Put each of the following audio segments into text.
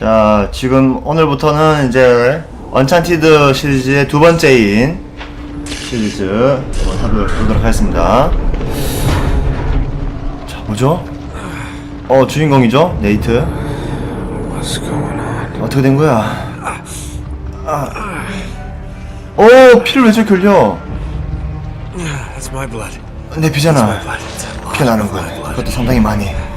자, 지금 오늘부터는 이제 언찬티드 시리즈의 두 번째인 시리즈 한번 해보도록 하겠습니다. 자, 뭐죠? 어, 주인공이죠? 네이트. 어떻게 된 거야? 아. 오, 피를 왜 저렇게 흘려? 내 피잖아. blood. 어떻게 나는군. 그것도 상당히 많이.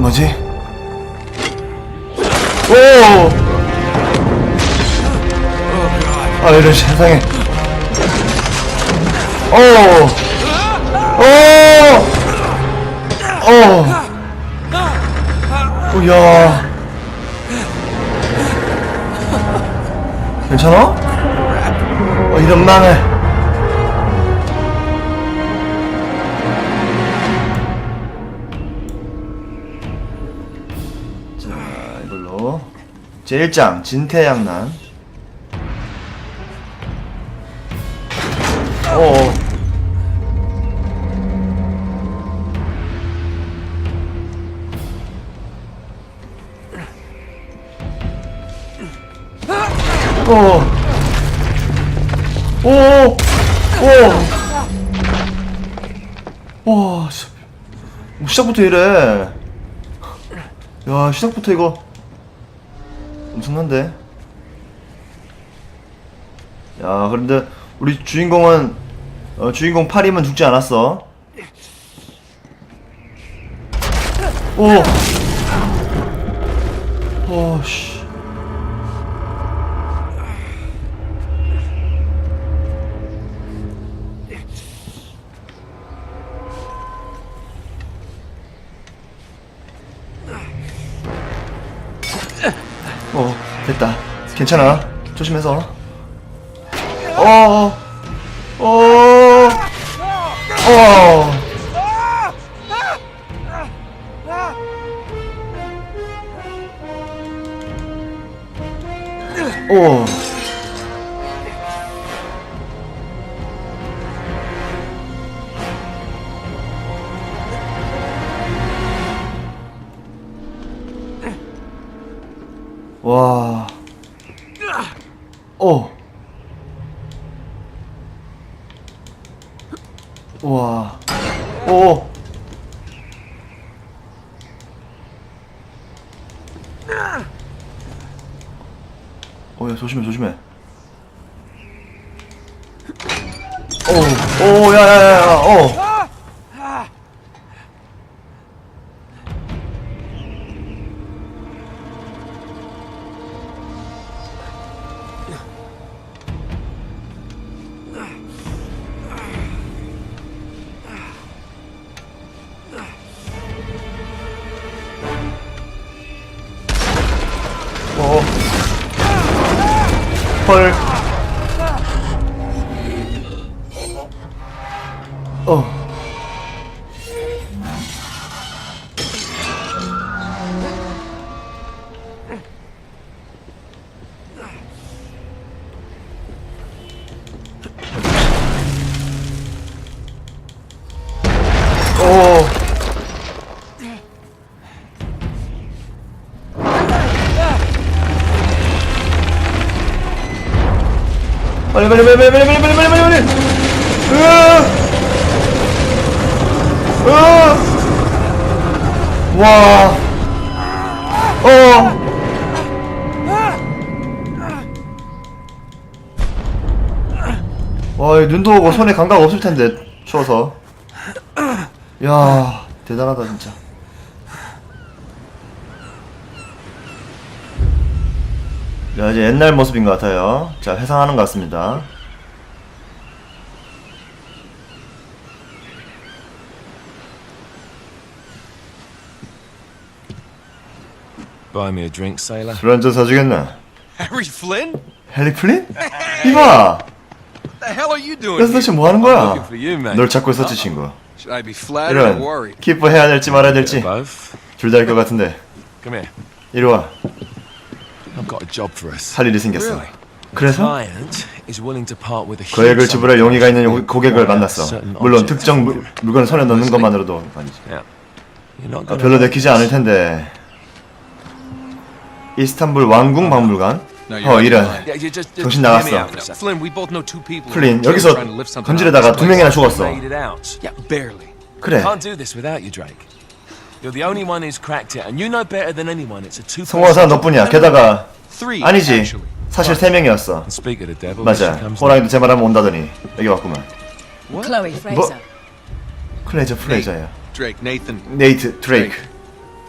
뭐지? 오! 아, 이런 세상에. 오! 오! 오! 오, 야. 괜찮아? 어, 이런 망을. 제1장, 진태양난. 어. 어. 오! 오! 와, 씨. 뭐 시작부터 이래. 야, 시작부터 이거. 엄청난데? 야, 그런데 우리 주인공은, 어, 주인공 파리만 죽지 않았어. 오! 오, 씨. 괜찮아. 조심해서. 어, 어, 어. 오. 와. 오. 오, 야, 조심해, 조심해. 오, 오, 야, 야, 야, 야, 오. 어. 헐. 빨리 빨리 빨리 빨리 빨리 빨리 빨리 빨리 빨리 으아 와 어. 눈도 오고 손에 감각 없을 텐데 추워서. 야, 대단하다 진짜. 야, 이제 옛날 모습인 것 같아요. 자, 회상하는 것 같습니다. Buy me a drink, sailor. 술 한잔 사주겠나? Harry Flynn? 헨리 플린? 이봐! The hell are you doing? 그래서? 도대체 뭐 하는 I'm 거야? looking for you, man. 널 찾고 있었지, 친구. Should I be flattered or 이런, worried? 기뻐해야 될지 말아야 될지 Both. 둘 다일 것 같은데. Come here. 이리 와. I've got a job for us. 할 일이 생겼어. 그래서 Client is willing to part with a huge 거액을 지불할 용의가 있는 고객을 for 만났어. 물론. 특정 물, 물건을 손에 넣는 것만으로도 아니지. Yeah. You're not 아, gonna 별로 내키지 않을 텐데. 이스탄불 왕궁 박물관. 어 이런. you're lying. Yeah, you just, just 정신 hear me 나갔어. out for a second. Flynn, we both know two people. 플린 여기서 trying to lift something out of 건지르다가 this 두. 명이나 죽었어. Made it out. Yeah, barely. 그래. Can't do this without you, Drake. You're the only one who's cracked it, and you know better than anyone. It's a two. 성공한 사람 너뿐이야. 게다가 Three. 아니지. Actually. 사실 세 명이었어. Speak of the devil. 맞아. comes 호랑이도 제 말하면 온다더니 여기 왔구만. Chloe Fraser. 플레이저 플레이저야. Drake, Nathan. 네이트 드레이크.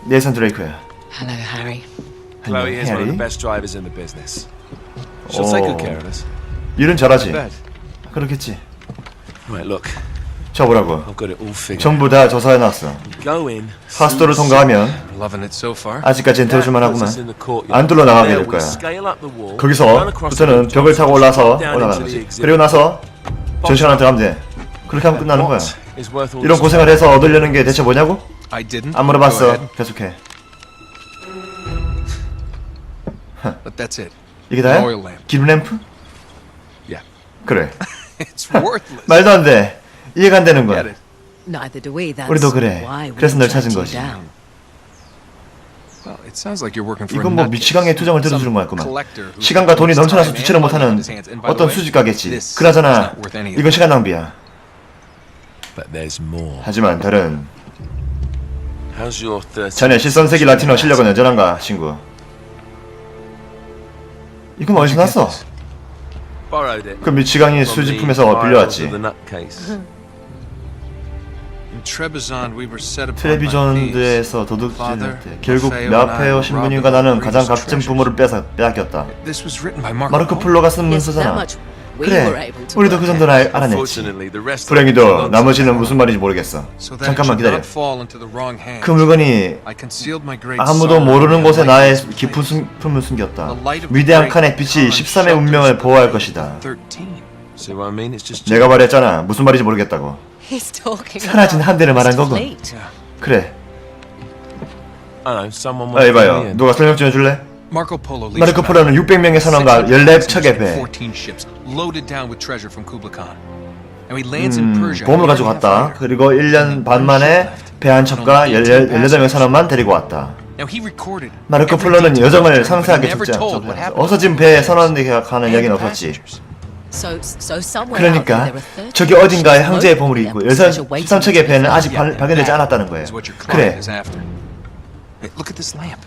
네이선 드레이크야. Hello, Harry. Chloe is one of 해리. the best drivers in the business. She'll take good 오. care of us. 일은 잘하지. 그렇겠지. Right, look, 저 보라고. I've got it all figured. 전부 다 조사해놨어. Go in. 하수도를 through 통과하면 Loving it so far. 아직까지는 들어줄만 하구만. 안 뚫려 나가게 될 거야. scale up the wall, run 거기서 across the 부터는 rooftop, 벽을 타고 올라서 올라가는 거지. 그리고 나서 전시관 안에 들어가면 돼. 그렇게 하면 끝나는 거야. 이런 고생을 해서 얻으려는 게 대체 뭐냐고? I didn't. 안 Go 물어봤어. 계속해. But that's it. 이게 다야? Oil lamp. 기름 램프? Yeah. 그래. It's worthless. 말도 안 돼. 이해가 안 되는 거야. it. Neither do we. That's 우리도 그래. why we 그래서 널 찾은 you 거지. down. Well, it sounds like you're working for a 이건 뭐 nutcase. 미치광이의 투정을 들어주는 거였구만. collector who 시간과 돈이 넘쳐나서 time 주체를 and money 못하는 into his hands. And by the 어떤 way, 수집가겠지. this is 그나저나 not worth any of 이건 it. 시간 낭비야. But there's more. 하지만 다른 How's your 30? 자네 13세기 라틴어 실력은 여전한가 친구? 이건 어디서 났어? Borrowed it. 그 미치광이 from the 수집품에서 빌려왔지. of the nutcase. 트레비전드에서 도둑질한테 결국 메아페오 신부님과 나는 가장 값진 부모를 뺏어, 빼앗겼다. This was written by Marco 마르코 Polo. 플로가 쓴 문서잖아. 그래, 우리도 그 정도는. 알- 알아냈지. 불행히도 나머지는 무슨 말인지 모르겠어. 잠깐만 기다려. 그 물건이 I concealed my great 아무도 모르는 곳에 나의 깊은. 숨을 숨겼다. 위대한 칸의 빛이 common 13의 운명을 보호할 것이다. 13. See what I mean? It's just 내가 말했잖아. 무슨 말인지 모르겠다고. He's talking 사라진 한 대를 말한. Fleet. 그래. 아, 이봐요. 누가 설명 좀 해줄래? Marco Polo leads 마르코 폴로는 battle. 600명의 선원과 14척의 배, 14 ships loaded down with treasure from Kublai Khan. And he lands in 음, Persia. year 가지고 갔다. 그리고 1년 반 만에 배 한 척과 18명의 선원만 데리고 왔다. Now he recorded 마르코 every 폴로는 detail 여정을 상세하게 never 적지 told what happened. 없어진 배에 선원들이 가는 이야기는 없었지. 그러니까 there, there are 30 저기 어딘가에 loaded 보물이 있고 waiting 13척의 to be 배는. 아직 발, 발견되지 않았다는 거예요. 그래.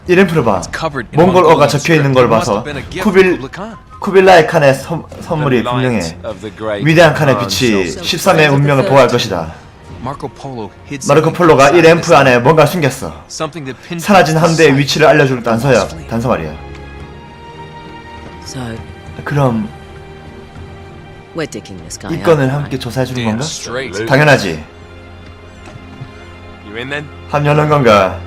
이 램프를 봐. Covered in 몽골어가 적혀 있는. 걸 봐서 쿠빌. 쿠빌라이 칸의 선, The 선물이 분명해. 위대한 칸의 빛이 shall 13의 운명을 보호할 것이다. Marco Polo hid 마르코 폴로가 이 램프 안에. 뭔가 숨겼어. Something that pinpoints 사라진 the 함대의 위치를 알려줄 단서야. 단서 말이야. 그럼 이 건을? 함께 조사해 주는 건가? 당연하지. You in then? 합류하는 건가?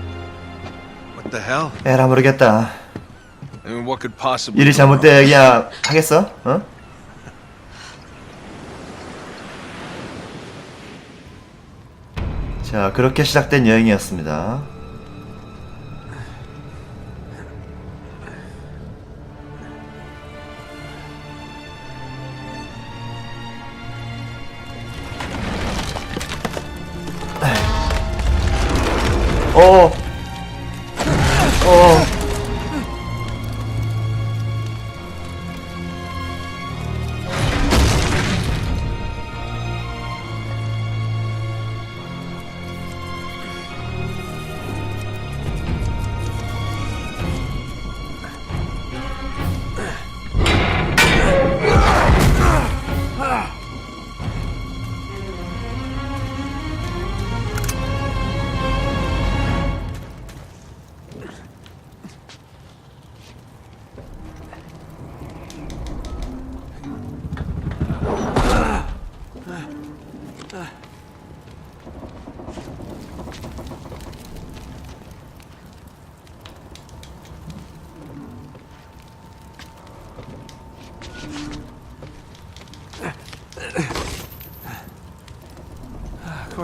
What the hell? 에라 모르겠다. I mean, what could possibly 일이? 잘못되야 하겠어? 어? 자, 그렇게 시작된 여행이었습니다. 어.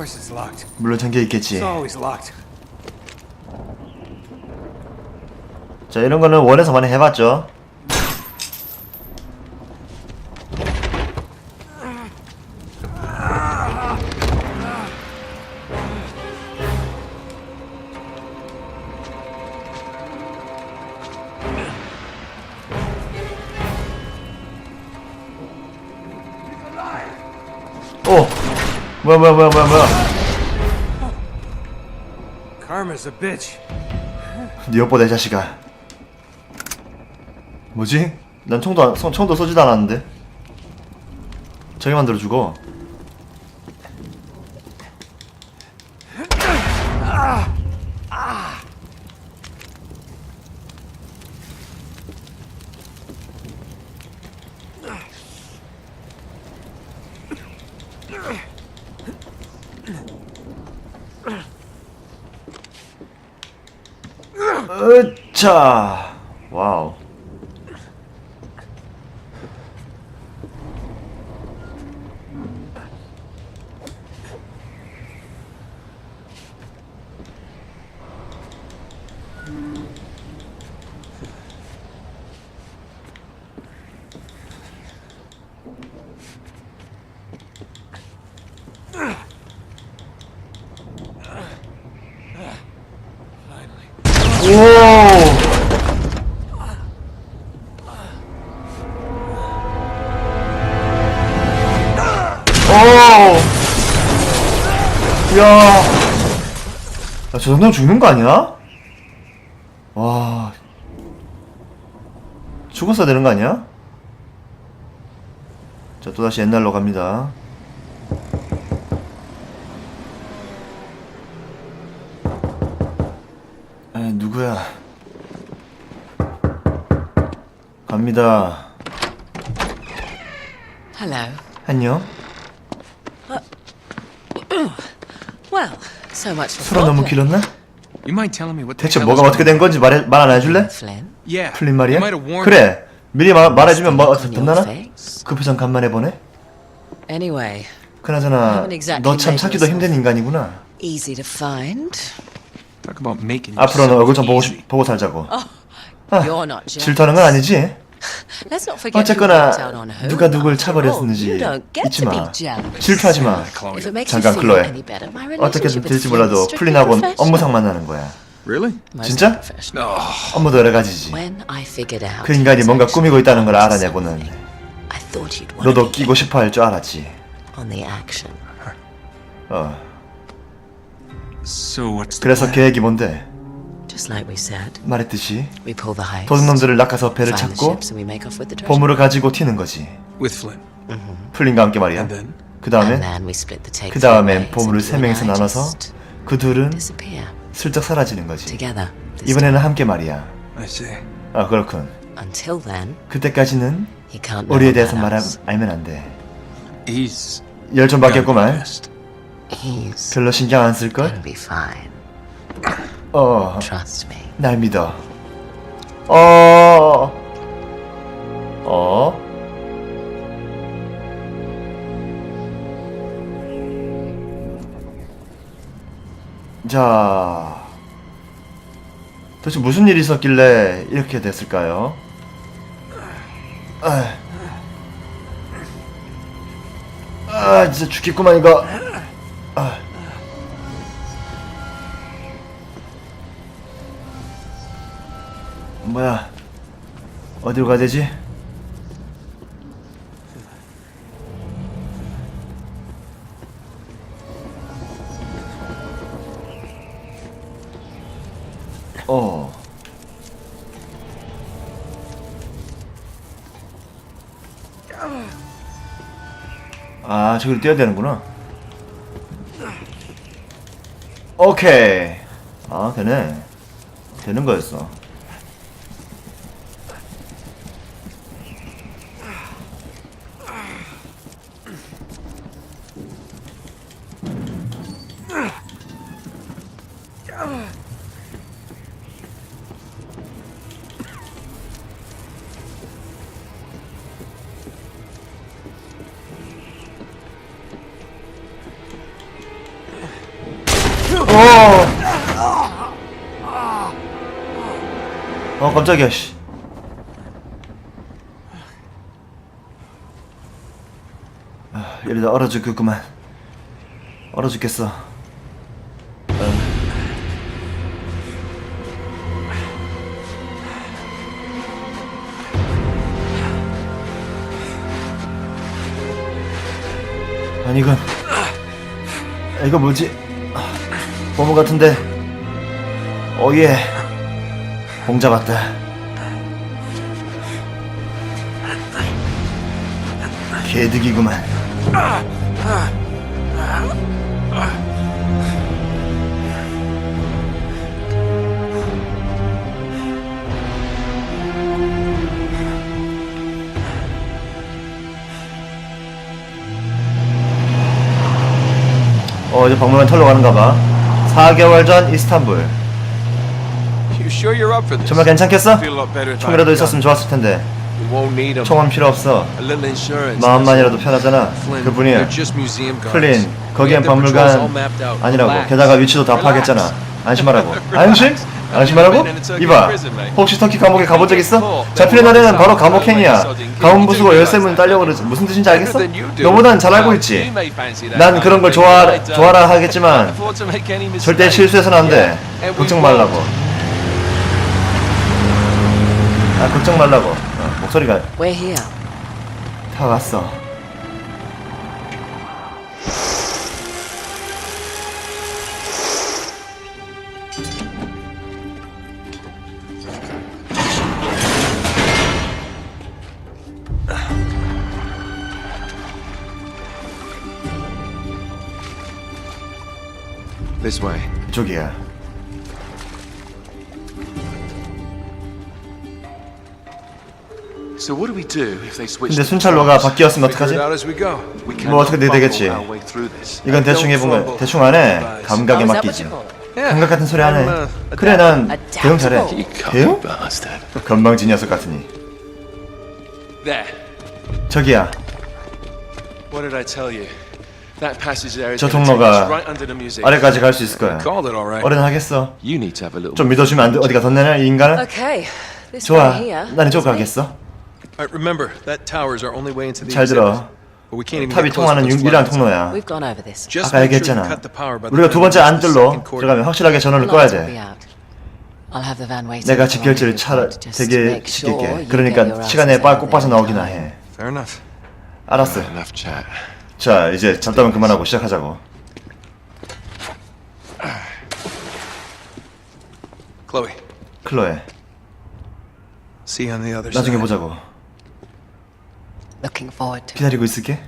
Course it's locked. 물론 잠겨 있겠지. It's always locked. 자 이런 거는 원에서 많이 해봤죠 뭐야 뭐야 뭐야 뭐야 뭐야 Karma's a bitch. 네 여보다 이 자식아 뭐지? 난 총도 안, 총- 총도 쏘지도 않았는데 저기 만들어 주고 으차 와우 오 오! 야! 야, 저 정도면 죽는 거 아니야? 와. 죽었어야 되는 거 아니야? 자, 또다시 옛날로 갑니다. 에, 누구야? 갑니다. Hello. 안녕. Well, so much for 술은 너무. 길었나? You mind telling me what the 대체 hell 뭐가 is 어떻게 going 된 건지 말해 말 안 해줄래? Flynn. Yeah. 풀린 말이야? You might have warned 그래. 미리 말, 말해주면 뭐 어떻게 On your 됐나나? face. 그 표정 간만에 보네. Anyway, 그나저나 너 참 찾기도. 힘든 인간이구나. easy to find. Talk about making 앞으로는 얼굴 좀 보고. 싶- 보고 살자고. You're not jealous. 질투하는 건 아니지? Let's not forget who 어쨌거나 walked out on who. 누가 누굴 After all, 차버렸는지 you don't get 잊지 to be 마. jealous. 질투하지 마. Chloe. If it makes 잠깐 you feel 클로에. any better, my 어떻게든 relationship with 될지 몰라도 strictly 풀린하고 professional. 업무상 만나는 거야. Really? 진짜? professional. 업무도 여러 가지지. When I figured out 그 인간이 he was 뭔가 꾸미고 있다는 걸 알아내고는 something, I thought you'd want 너도 to 끼고 싶어 할 줄 알았지. on the action. 어. So what's the 그래서 plan? 계획이 뭔데? Just like we said, 말했듯이 we pull the heist, 도둑놈들을 낚아서 배를 find the 찾고 ships, and we make off with the treasure. 보물을 가지고 튀는 거지. With Flynn. 풀린과 함께 말이야. And then? 그 And 다음에 then we split the take 그 ways, 보물을 세 명이서 나눠서 그 둘은 disappear 슬쩍 사라지는 거지. together. this 이번에는 함께 말이야. I see. 아 그렇군. time. Until then, 그때까지는 he can't know 우리에 대해서 about 말 us. 알면 안 돼. He's 열 좀 gotta be 받겠구만. pissed. He's 별로 신경 안 쓸 걸? gonna be fine. 어, Trust me. 날 믿어. 어, 어. 자, 도대체 무슨 일이 있었길래 이렇게 됐을까요? 아, 아 진짜 죽겠구만 이거. 뭐야? 어디로 가야 되지? 어. 아, 저기로 뛰어야 되는구나. 오케이. 아, 되네. 되는 거였어. 어. 어 깜짝이야 씨. 아, 이러다 얼어 죽겠구만. 얼어 죽겠어. 아 아니 이건 이거 뭐지? 아, 보물 같은데. 어예. 봉 잡았다. 개득이구만. 어 이제 박물관 털러 가는가 봐. 4개월 전 이스탄불. You sure you're up for this? 정말 괜찮겠어? Feel a lot better if I 총이라도 있었으면 좋았을 텐데. 총은 필요 없어. 마음만이라도 편하잖아. 그분이야. We 거기엔 박물관. 아니라고. 게다가 위치도 다. 파악했잖아. 안심하라고. 안심? 안심하라고? 이봐. 혹시 터키 감옥에 가본 적 있어? 잡히는 날에는 바로 감옥행이야. 가문 부수고 열쇠문 딸려고 그러지. 무슨 뜻인지 알겠어? 너보단 잘 알고 있지. 난 그런 걸 좋아, 좋아라 하겠지만 절대 실수해서는 안 돼. 걱정 말라고. 아, 걱정 말라고. 어, 목소리가 We're here. 다 왔어. This way. 이쪽이야. 근데 순찰로가 바뀌었으면 어떡하지? it out as we go. We 뭐 어떻게 cannot 되겠지? fumble our way through this. 이건 대충 해보면 대충 안 해. 감각에 Oh, 맡기지. 감각 같은 소리 안 해. I'm, uh, 그래 난. 대응 잘해. 대응? bastard. 건방진 녀석 같으니. There. 저기야. What did I tell you? That passage there is 저 통로가 us right under the museum. 아래까지 갈 수 있을 거야. Called it all right. 어른 하겠어. You need to have a little. 좀 믿어주면 안 돼? 어디가 덧내냐 이 인간은? 좋아. This way. 가겠어. All right, remember, that tower is our only way into the 잘. 들어. But we can't even 탑이 get close 통하는 those 유일한. 통로야. We've gone over this. Just 아까 make sure you 얘기했잖아. cut the power by the 우리가 두 번째 time 안 we reach the 뜰로 second coordinate. 들어가면 확실하게 전원을 꺼야 Lights will be 돼. out. I'll have the van waiting 내가 집결지를 차 to 되게 make sure 시킬게. 그러니까 시간에 asses 빠- out 꼭 there 빠져 나오기나. 해. Fair enough. 알았어. Enough chat. 자 이제 잡담은 그만하고 시작하자고. Chloe, 클로에. see you on the other 나중에 side. 보자고. Looking forward to it. 기다리고 있을게.